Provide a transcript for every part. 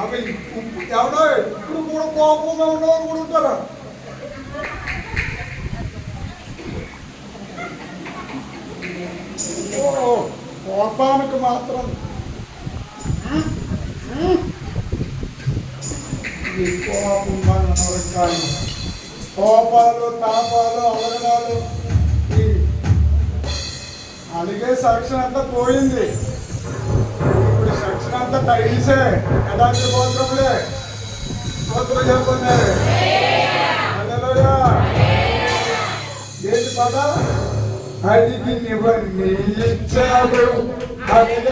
అవి ఉప్పు- ఎవడో ఇప్పుడు కూడా కోపంగా ఉన్నవారు కూడా ఉంటారా ఓ, కోపానికి మాత్రం ఈ కోపం మన నరకాలు. కోపాలు తాపాలు అవరణాలు సెక్షన్ అంతా పోయింది. ఇప్పుడు సెక్షన్ అంతా టైల్సే ఎలాంటి గోత్రములే గోత్రం చెప్పండి హల్లెలూయా. ఏంటి పద అడిగి నివన్నీ ఇచ్చావు అడిగి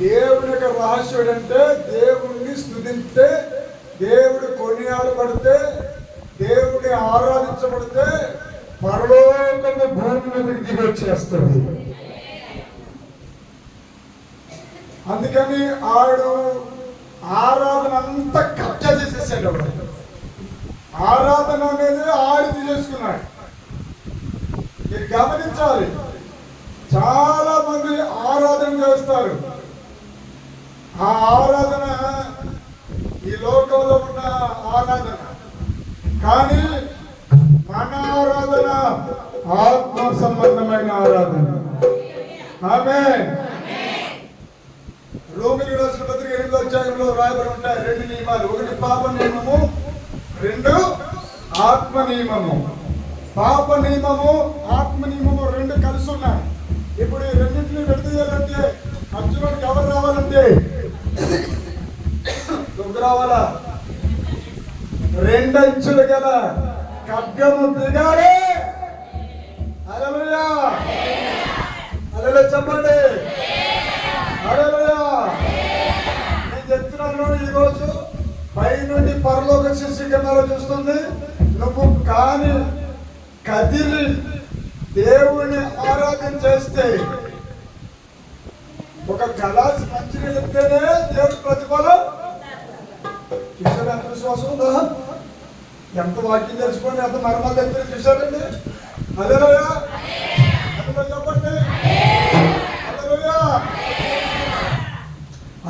దేవుడి యొక్క రహస్యం అంటే దేవుణ్ణి స్థుతిస్తే దేవుడు కొనియాడబడితే దేవుడిని ఆరాధించబడితే పరలోకము భూమి మీదకి దిగి వచ్చేస్తుంది. అందుకని ఆడు ఆరాధన అంతా కబ్జా చేసేసాడు వాడు. ఆరాధన అనేది ఆడి తీసేసుకున్నాడు మీరు గమనించాలి చాలా మంది ఆరాధన చేస్తారు. ఆ ఆరాధన ఈ లోకంలో ఉన్న ఆరాధన. కానీ మన ఆరాధన ఆత్మ సంబంధమైన ఆరాధన. ఆమె రోమిలి రాసిన పత్రిక ఎనిమిదో అధ్యాయంలో రాయబడి ఉంటాయి రెండు నియమాలు. ఒకటి పాప నియమము రెండు ఆత్మ నియమము. పాప నియమము ఆత్మ నియమము రెండు కలిసి ఉన్నాయి. ఇప్పుడు కావాలా? రెండంచులు గల ఖడ్గము దిగాలి అలలుయా అలలు చెప్పండి. హల్లెలూయా. నేను చెప్తున్నాను ఈరోజు పై నుండి పరలోక శిశు కెమెరా చూస్తుంది. నువ్వు కాని కదిలి దేవుని ఆరాధన చేస్తే ఒక గలాస్ మంచినీళ్ళు చెప్తేనే దేవుడు ప్రతిఫలం ఆత్మవిశ్వాసం ఉందా? ఎంత వాక్యం తెలుసుకోండి ఎంత మర్మాలు దగ్గర చూశారండి? అదే చెప్పండి?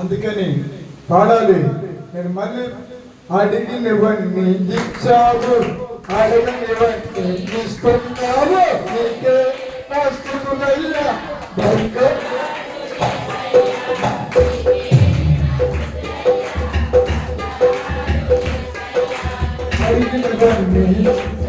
అందుకని పాడాలి. నేను మళ్ళీ అడిగినవన్నీ ఇచ్చావు అడిగినవన్నీ ఇస్తున్నావు నీకే నా Cho.